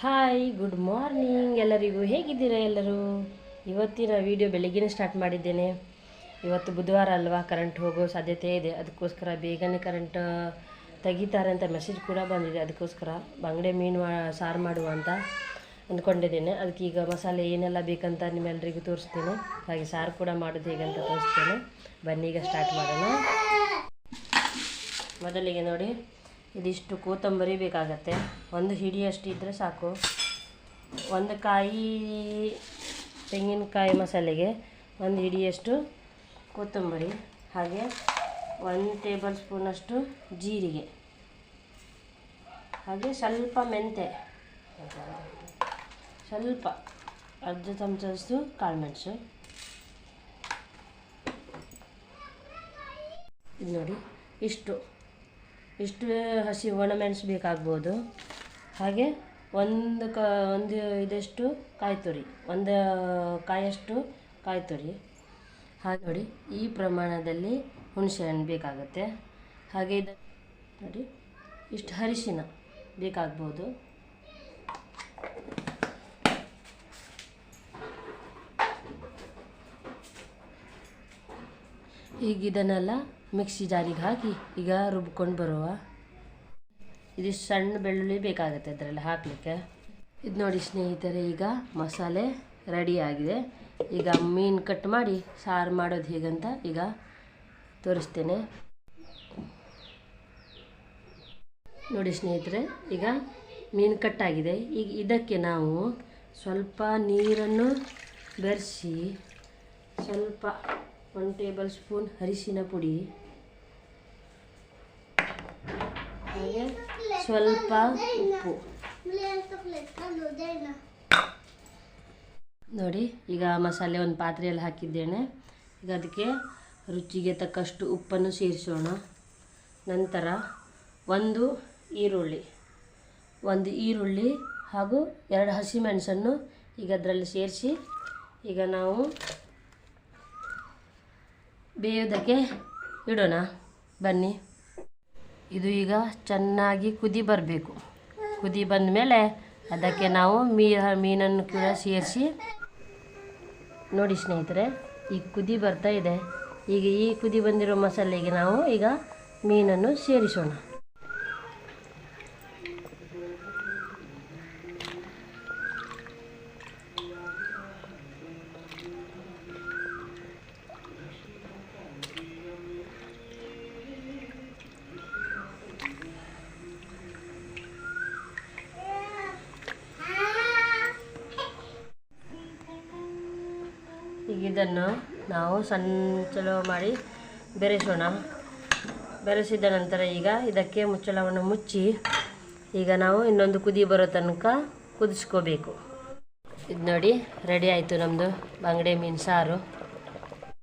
Hi good morning ಎಲ್ಲರಿಗೂ ಹೇಗಿದ್ದೀರಾ ಎಲ್ಲರೂ? ಇವತ್ತಿನ ವಿಡಿಯೋ ಬೆಳಗ್ಗೆನೇ ಸ್ಟಾರ್ಟ್ ಮಾಡಿದ್ದೇನೆ. ಇವತ್ತು ಬುಧವಾರ ಅಲ್ವಾ ಕರೆಂಟ್ ಹೋಗೋ ಸಾಧ್ಯತೆ ಇದೆ. ಅದಕ್ಕೋಸ್ಕರ ಬೇಗನೆ ಕರೆಂಟ್ ತೆಗಿತಾರೆ ಅಂತ ಮೆಸೇಜ್ ಕೂಡ ಬಂದಿದೆ. ಅದಕ್ಕೋಸ್ಕರ ಬಂಗಡೆ ಮೀನು ಸಾರು ಮಾಡುವ ಅಂತ ಅಂದ್ಕೊಂಡಿದ್ದೇನೆ. ಅದಕ್ಕೆ ಈಗ ಮಸಾಲೆ ಏನೆಲ್ಲ ಬೇಕಂತ ನಿಮ್ಮೆಲ್ಲರಿಗೂ ತೋರಿಸ್ತೇನೆ. ಹಾಗೆ ಸಾರು ಕೂಡ ಮಾಡೋದು ಹೇಗಂತ ತೋರಿಸ್ತೇನೆ. ಬನ್ನಿ, ಈಗ ಸ್ಟಾರ್ಟ್ ಮಾಡೋಣ. ಮೊದಲಿಗೆ ನೋಡಿ. ಇದಿಷ್ಟು ಕೊತ್ತಂಬರಿ ಬೇಕಾಗತ್ತೆ. ಒಂದು ಹಿಡಿಯಷ್ಟು ಇದ್ದರೆ ಸಾಕು. ಒಂದು ಕಾಯಿ ತೆಂಗಿನಕಾಯಿ ಮಸಾಲೆಗೆ ಒಂದು ಹಿಡಿಯಷ್ಟು ಕೊತ್ತಂಬರಿ ಹಾಗೆ ಒಂದು ಟೇಬಲ್ ಸ್ಪೂನಷ್ಟು ಜೀರಿಗೆ, ಹಾಗೆ ಸ್ವಲ್ಪ ಮೆಂತೆ ಸ್ವಲ್ಪ ಅರ್ಧ ಚಮಚದಷ್ಟು ಕಾಳುಮೆಣಸು ಇದು ನೋಡಿ ಇಷ್ಟು. ಇಷ್ಟು ಹಸಿ ಒಣಮೆಣಸು ಬೇಕಾಗ್ಬೋದು. ಹಾಗೆ ಒಂದು ಕ, ಒಂದು ಇದಷ್ಟು ಕಾಯಿ ತುರಿ, ಒಂದು ಕಾಯಷ್ಟು ಕಾಯಿ ತುರಿ. ಹಾಗೆ ನೋಡಿ, ಈ ಪ್ರಮಾಣದಲ್ಲಿ ಹುಣಸೆ ಹಣ್ಣು ಬೇಕಾಗುತ್ತೆ. ಹಾಗೆ ಇದು, ನೋಡಿ, ಇಷ್ಟು ಅರಿಶಿನ ಬೇಕಾಗ್ಬೋದು. ಈಗ ಇದನ್ನೆಲ್ಲ ಮಿಕ್ಸಿ ಜಾರಿಗೆ ಹಾಕಿ ಈಗ ರುಬ್ಕೊಂಡು ಬರುವ. ಇದು ಸಣ್ಣ ಬೆಳ್ಳುಳ್ಳಿ ಬೇಕಾಗುತ್ತೆ ಅದರಲ್ಲಿ ಹಾಕಲಿಕ್ಕೆ. ಇದು ನೋಡಿ ಸ್ನೇಹಿತರೆ, ಈಗ ಮಸಾಲೆ ರೆಡಿ ಆಗಿದೆ. ಈಗ ಮೀನು ಕಟ್ ಮಾಡಿ ಸಾರು ಮಾಡೋದು ಹೇಗಂತ ಈಗ ತೋರಿಸ್ತೇನೆ. ನೋಡಿ ಸ್ನೇಹಿತರೆ, ಈಗ ಮೀನು ಕಟ್ಟಾಗಿದೆ ಈಗ ಇದಕ್ಕೆ ನಾವು ಸ್ವಲ್ಪ ನೀರನ್ನು ಬೆರೆಸಿ ಸ್ವಲ್ಪ ಒಂದು ಟೇಬಲ್ ಸ್ಪೂನ್ ಅರಿಶಿನ ಪುಡಿ ಹಾಗೆ ಸ್ವಲ್ಪ ಉಪ್ಪು. ನೋಡಿ ಈಗ ಮಸಾಲೆ ಒಂದು ಪಾತ್ರೆಯಲ್ಲಿ ಹಾಕಿದ್ದೇನೆ. ಈಗ ಅದಕ್ಕೆ ರುಚಿಗೆ ತಕ್ಕಷ್ಟು ಉಪ್ಪನ್ನು ಸೇರಿಸೋಣ. ನಂತರ ಒಂದು ಈರುಳ್ಳಿ. ಒಂದು ಈರುಳ್ಳಿ ಹಾಗೂ ಎರಡು ಹಸಿಮೆಣಸನ್ನು ಈಗ ಅದರಲ್ಲಿ ಸೇರಿಸಿ ಈಗ ನಾವು ಬೇಯೋದಕ್ಕೆ ಇಡೋಣ. ಬನ್ನಿ. ಇದು ಈಗ ಚೆನ್ನಾಗಿ ಕುದಿ ಬರಬೇಕು. ಕುದಿ ಬಂದ ಮೇಲೆ ಅದಕ್ಕೆ ನಾವು ಮೀ, ಮೀನನ್ನು ಕೂಡ ಸೇರಿಸಿ. ನೋಡಿ ಸ್ನೇಹಿತರೆ ಈಗ ಕುದಿ ಬರ್ತಾ ಇದೆ. ಈಗ ಈ ಕುದಿ ಬಂದಿರೋ ಮಸಾಲೆಗೆ ನಾವು ಈಗ ಮೀನನ್ನು ಸೇರಿಸೋಣ. ಇದನ್ನು ನಾವು ಸಣ್ಣ ಚಲೋ ಮಾಡಿ ಬೆರೆಸೋಣ. ಬೆರೆಸಿದ ನಂತರ ಈಗ ಇದಕ್ಕೆ ಮುಚ್ಚಳವನ್ನು ಮುಚ್ಚಿ ಈಗ ನಾವು ಇನ್ನೊಂದು ಕುದಿ ಬರೋ ತನಕ ಕುದಿಸ್ಕೋಬೇಕು. ಇದು ನೋಡಿ ರೆಡಿ ಆಯಿತು ನಮ್ಮದು ಬಂಗಡೆ ಮೀನು ಸಾರು.